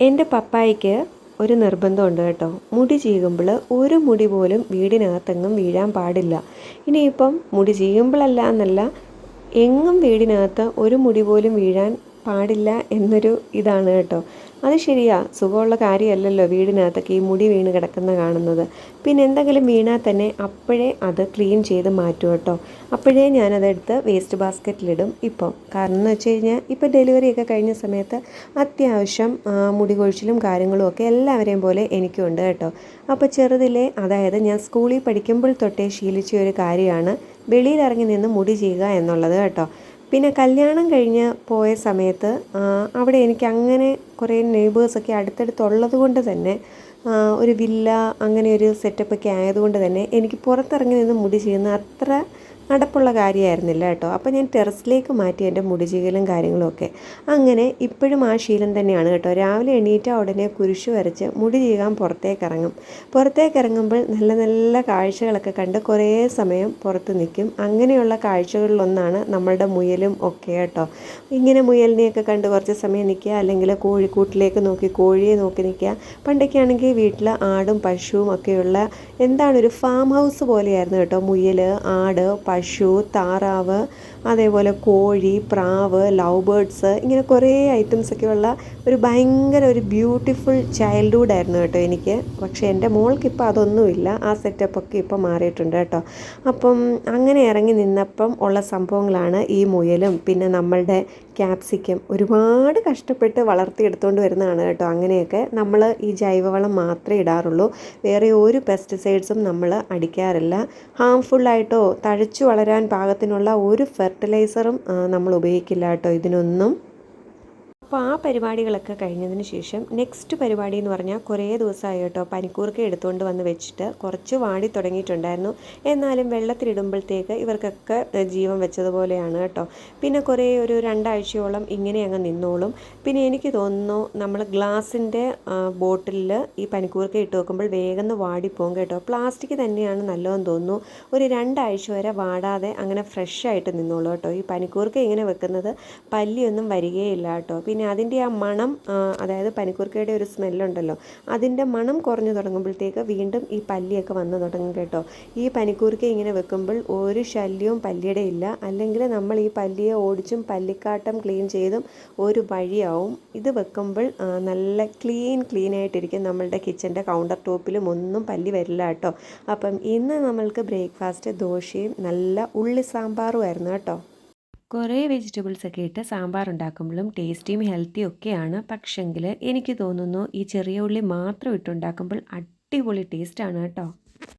എന്റെ പപ്പായ്ക്ക് ഒരു നിർബന്ധമുണ്ട് കേട്ടോ. മുടി ചീകുമ്പോൾ ഒരു മുടി പോലും വീടിനകത്തെങ്ങും വീഴാൻ പാടില്ല. ഇനിയിപ്പം മുടി ചീകുമ്പോഴല്ല എന്നല്ല എങ്ങും വീടിനകത്ത് ഒരു മുടി പോലും വീഴാൻ പാടില്ല എന്നൊരു ഇതാണ് കേട്ടോ. അത് ശരിയാ സുഖമുള്ള കാര്യമല്ലല്ലോ വീടിനകത്തൊക്കെ ഈ മുടി വീണ് കിടക്കുന്ന കാണുന്നത്. പിന്നെ എന്തെങ്കിലും വീണാൽ തന്നെ അപ്പോഴേ അത് ക്ലീൻ ചെയ്ത് മാറ്റും കേട്ടോ. അപ്പോഴേ ഞാനതെടുത്ത് വേസ്റ്റ് ബാസ്ക്കറ്റിലിടും ഇപ്പോൾ കാരണം എന്ന് വെച്ച് കഴിഞ്ഞാൽ ഇപ്പം ഡെലിവറി ഒക്കെ കഴിഞ്ഞ സമയത്ത് അത്യാവശ്യം മുടി കൊഴിച്ചിലും കാര്യങ്ങളും ഒക്കെ എല്ലാവരെയും പോലെ എനിക്കുണ്ട് കേട്ടോ. അപ്പോൾ ചെറുതിലെ അതായത് ഞാൻ സ്കൂളിൽ പഠിക്കുമ്പോൾ തൊട്ടേ ശീലിച്ച ഒരു കാര്യമാണ് വെളിയിലിറങ്ങി നിന്ന് മുടി ചെയ്യുക എന്നുള്ളത് കേട്ടോ. പിന്നെ കല്യാണം കഴിഞ്ഞ് പോയ സമയത്ത് അവിടെ എനിക്ക് അങ്ങനെ കുറേ നെയ്ബേഴ്സൊക്കെ അടുത്തടുത്തുള്ളത് കൊണ്ട് തന്നെ ഒരു വില്ല അങ്ങനെ ഒരു സെറ്റപ്പൊക്കെ ആയതുകൊണ്ട് തന്നെ എനിക്ക് പുറത്തിറങ്ങി നിന്ന് മുടി ചെയ്യുന്ന അത്ര നടപ്പുള്ള കാര്യമായിരുന്നില്ല കേട്ടോ. അപ്പോൾ ഞാൻ ടെറസിലേക്ക് മാറ്റി എന്റെ മുടി ചീകലും കാര്യങ്ങളും അങ്ങനെ ഇപ്പോഴും ആ ശീലം തന്നെയാണ് കേട്ടോ. രാവിലെ എണീറ്റ ഉടനെ കുരിശു വരച്ച് മുടി ചീകാൻ പുറത്തേക്ക് ഇറങ്ങും പുറത്തേക്ക് ഇറങ്ങുമ്പോൾ നല്ല നല്ല കാഴ്ചകളൊക്കെ കണ്ട് കുറേ സമയം പുറത്ത് നിൽക്കും. അങ്ങനെയുള്ള കാഴ്ചകളിലൊന്നാണ് നമ്മളുടെ മുയലും ഒക്കെ കേട്ടോ. ഇങ്ങനെ മുയലിനെയൊക്കെ കണ്ട് കുറച്ച് സമയം നിൽക്കുക അല്ലെങ്കിൽ കോഴിക്കൂട്ടിലേക്ക് നോക്കി കോഴിയെ നോക്കി നിൽക്കുക. പണ്ടൊക്കെ ആണെങ്കിൽ വീട്ടിൽ ആടും പശുവും ഒക്കെയുള്ള എന്താണ് ഒരു ഫാം ഹൗസ് പോലെയായിരുന്നു കേട്ടോ. മുയൽ ആട് പശു താറാവ് അതേപോലെ കോഴി പ്രാവ് ലവ് ബേർഡ്സ് ഇങ്ങനെ കുറേ ഐറ്റംസൊക്കെ ഉള്ള ഒരു ഭയങ്കര ഒരു ബ്യൂട്ടിഫുൾ ചൈൽഡ്ഹുഡ് ആയിരുന്നു കേട്ടോ എനിക്ക്. പക്ഷേ എന്റെ മോൾക്ക് ഇപ്പോൾ അതൊന്നുമില്ല. ആ സെറ്റപ്പൊക്കെ ഇപ്പോൾ മാറിയിട്ടുണ്ട് കേട്ടോ. അപ്പം അങ്ങനെ ഇറങ്ങി നിന്നപ്പം ഉള്ള സംഭവങ്ങളാണ് ഈ മുയലും പിന്നെ നമ്മളുടെ ക്യാപ്സിക്കം ഒരുപാട് കഷ്ടപ്പെട്ട് വളർത്തിയെടുത്തുകൊണ്ട് വരുന്നതാണ് കേട്ടോ അങ്ങനെയൊക്കെ നമ്മൾ ഈ ജൈവവളം മാത്രമേ ഇടാറുള്ളൂ. വേറെ ഒരു പെസ്റ്റിസൈഡ്സും നമ്മൾ അടിക്കാറില്ല. ഹാംഫുള്ളായിട്ടോ തഴച്ചു വളരാൻ പാകത്തിനുള്ള ഒരു ഫെർട്ടിലൈസറും നമ്മൾ ഉപയോഗിക്കില്ല കേട്ടോ ഇതിനൊന്നും. അപ്പോൾ ആ പരിപാടികളൊക്കെ കഴിഞ്ഞതിന് ശേഷം നെക്സ്റ്റ് പരിപാടി എന്ന് പറഞ്ഞാൽ കുറേ ദിവസമായി കേട്ടോ പനിക്കൂർക്ക എടുത്തുകൊണ്ട് വന്ന് വെച്ചിട്ട് കുറച്ച് വാടി തുടങ്ങിയിട്ടുണ്ടായിരുന്നു. എന്നാലും വെള്ളത്തിലിടുമ്പോഴത്തേക്ക് ഇവർക്കൊക്കെ ജീവൻ വെച്ചതുപോലെയാണ് കേട്ടോ. പിന്നെ കുറേ ഒരു രണ്ടാഴ്ചയോളം ഇങ്ങനെ അങ്ങ് നിന്നോളും. പിന്നെ എനിക്ക് തോന്നുന്നു നമ്മൾ ഗ്ലാസിന്റെ ബോട്ടിലിൽ ഈ പനിക്കൂർക്ക ഇട്ട് വെക്കുമ്പോൾ വേഗം വാടി പോകും കേട്ടോ. പ്ലാസ്റ്റിക് തന്നെയാണ് നല്ലതെന്ന് തോന്നുന്നു. ഒരു രണ്ടാഴ്ച വരെ വാടാതെ അങ്ങനെ ഫ്രഷ് ആയിട്ട് നിന്നോളൂ കേട്ടോ. ഈ പനിക്കൂർക്ക ഇങ്ങനെ വെക്കുന്നത് പല്ലിയൊന്നും വരികയില്ല കേട്ടോ. പിന്നെ അതിന്റെ ആ മണം അതായത് പനിക്കൂർക്കയുടെ ഒരു സ്മെല്ലുണ്ടല്ലോ അതിന്റെ മണം കുറഞ്ഞു തുടങ്ങുമ്പോഴത്തേക്ക് വീണ്ടും ഈ പല്ലിയൊക്കെ വന്നു തുടങ്ങും കേട്ടോ. ഈ പനിക്കൂർക്ക ഇങ്ങനെ വെക്കുമ്പോൾ ഒരു ശല്യവും പല്ലിയുടെ ഇല്ല. അല്ലെങ്കിൽ നമ്മൾ ഈ പല്ലിയെ ഓടിച്ചും പല്ലിക്കാട്ടം ക്ലീൻ ചെയ്തും ഒരു വഴിയാവും. ഇത് വെക്കുമ്പോൾ നല്ല ക്ലീൻ ക്ലീൻ ആയിട്ടിരിക്കും നമ്മളുടെ കിച്ചന്റെ കൗണ്ടർ ടോപ്പിലും ഒന്നും പല്ലി വരില്ല കേട്ടോ. അപ്പം ഇന്ന് നമ്മൾക്ക് ബ്രേക്ക്ഫാസ്റ്റ് ദോശയും നല്ല ഉള്ളി സാമ്പാറുമായിരുന്നു കേട്ടോ. കുറേ വെജിറ്റബിൾസ് ഒക്കെ ഇട്ട് സാമ്പാർ ഉണ്ടാക്കുമ്പോഴും ടേസ്റ്റിയും ഹെൽത്തിയും ഒക്കെയാണ്. പക്ഷെങ്കിൽ എനിക്ക് തോന്നുന്നു ഈ ചെറിയ ഉള്ളി മാത്രം ഇട്ടുണ്ടാക്കുമ്പോൾ അടിപൊളി ടേസ്റ്റാണ് കേട്ടോ.